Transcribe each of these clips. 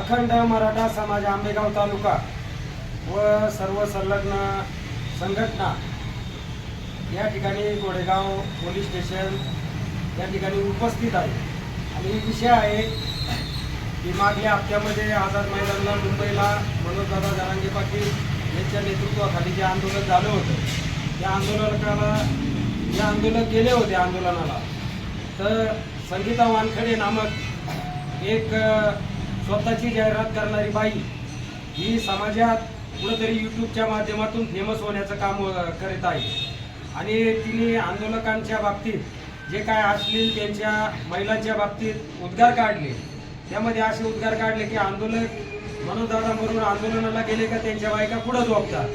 अखंड मराठा समाज आंबेगाव तालुका व सर्व संलग्न संघटना या ठिकाणी गोडेगाव पोलीस स्टेशन या ठिकाणी उपस्थित आहे. आणि विषय आहे की मागल्या हप्त्यामध्ये आझाद मैदानला मुंबईला मनोजदादा जारांगे पाटील यांच्या नेतृत्वाखाली जे आंदोलन झालं होतं त्या आंदोलकाला जे आंदोलन केले होते आंदोलनाला. तर संगीता वानखडे नामक एक स्वतःची जाहिरात करणारी बाई ही समाजात कुठंतरी यूट्यूबच्या माध्यमातून फेमस होण्याचं काम करत करीत आहे. आणि तिने आंदोलकांच्या बाबतीत जे काय असतील त्यांच्या महिलांच्या बाबतीत उद्गार काढले. त्यामध्ये असे उद्गार काढले की आंदोलक मनोजदादा म्हणून आंदोलनाला गेले का त्यांच्या बायका पुढं झोपतात.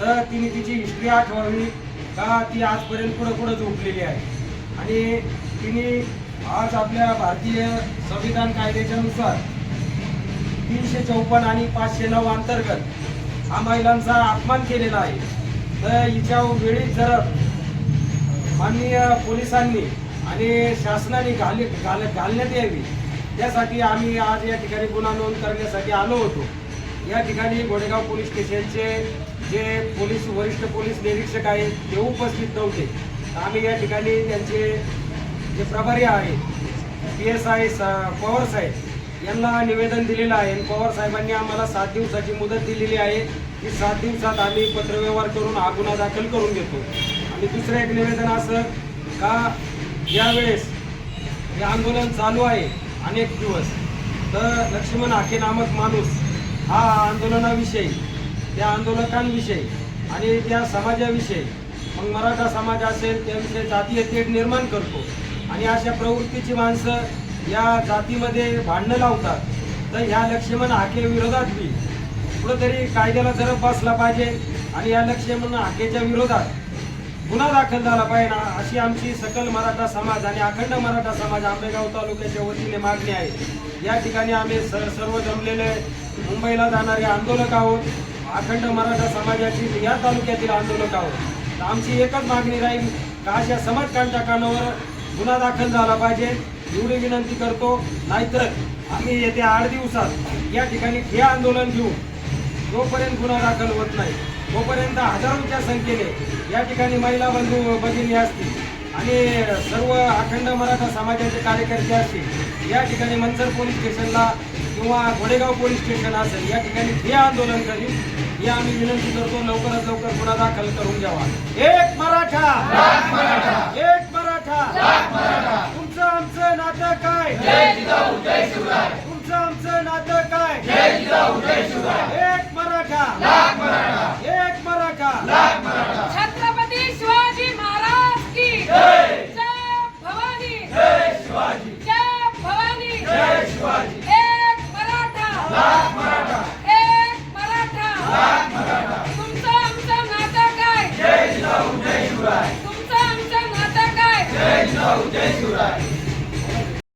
तर तिने तिची हिस्ट्री आठवावी का ती आजपर्यंत पुढं पुढं झोपलेली आहे? आणि तिने आज आपल्या भारतीय संविधान कायद्याच्या नुसार तीनशे चौपन्न आणि पाचशे नऊ अंतर्गत हा महिलांचा अपमान केलेला आहे. तर हिच्या वेळी जर माननीय पोलिसांनी आणि शासनाने घाली घाल घालण्यात यावी त्यासाठी आम्ही आज या ठिकाणी गुन्हा नोंद करण्यासाठी आलो होतो. या ठिकाणी गोडेगाव पोलीस स्टेशनचे जे पोलीस वरिष्ठ पोलीस निरीक्षक आहेत ते उपस्थित नव्हते. आम्ही या ठिकाणी त्यांचे जे प्रभारी आहेत पी एस आय पवार साहेब यांना निवेदन दिलेलं आहे. पवार साहेबांनी आम्हाला सात दिवसाची मुदत दिलेली आहे. की सात दिवसात आम्ही पत्रव्यवहार करून हा गुन्हा दाखल करून घेतो. आणि दुसरं एक निवेदन असं का यावेळेस हे आंदोलन चालू आहे अनेक दिवस. तर लक्ष्मण हाके नामक माणूस हा आंदोलनाविषयी त्या आंदोलकांविषयी आणि त्या समाजाविषयी मग मराठा समाज असेल त्याविषयी जातीय तेढ निर्माण करतो. आणि अशा प्रवृत्तीची माणसं या जातीमध्ये भांडणं लावतात तर ह्या लक्ष्मण हाके विरोधात बी. कुठंतरी कायद्याला जरब बसला पाहिजे आणि या लक्ष्मण हाकेच्या विरोधात गुन्हा दाखल झाला पाहिजे ना अशी आमची सकल मराठा समाज आणि अखंड मराठा समाज आंबेगाव तालुक्याच्या वतीने मागणी आहे. या ठिकाणी आम्ही सर सर्व जमलेले मुंबईला जाणारे आंदोलक आहोत. अखंड मराठा समाजाची या तालुक्यातील आंदोलक आहोत. तर आमची एकच मागणी राहील का अशा समाजकांच्या कानावर गुन्हा दाखल झाला पाहिजे. एवढी विनंती करतो नाहीतर आम्ही येत्या आठ दिवसात या ठिकाणी हे आंदोलन घेऊ जोपर्यंत गुन्हा दाखल होत नाही तोपर्यंत हजारोच्या संख्येने या ठिकाणी महिला बंधू भगिनी असतील आणि सर्व अखंड मराठा समाजाचे कार्यकर्ते असतील या ठिकाणी मनसर पोलीस स्टेशनला किंवा घोडेगाव पोलीस स्टेशन असेल या ठिकाणी हे आंदोलन करील ही आम्ही विनंती करतो लवकरात लवकर गुन्हा दाखल करून घ्यावा. एक मराठा! एक मराठा! तुमचं आमचं नातं काय? एक मराठा. एक मराठा. छत्रपती शिवाजी महाराज की जय. भवानी. जय भवानी. एक मराठा. एक मराठा. तुमचं आमचं नातं काय? तुमचं आमचं नातं काय?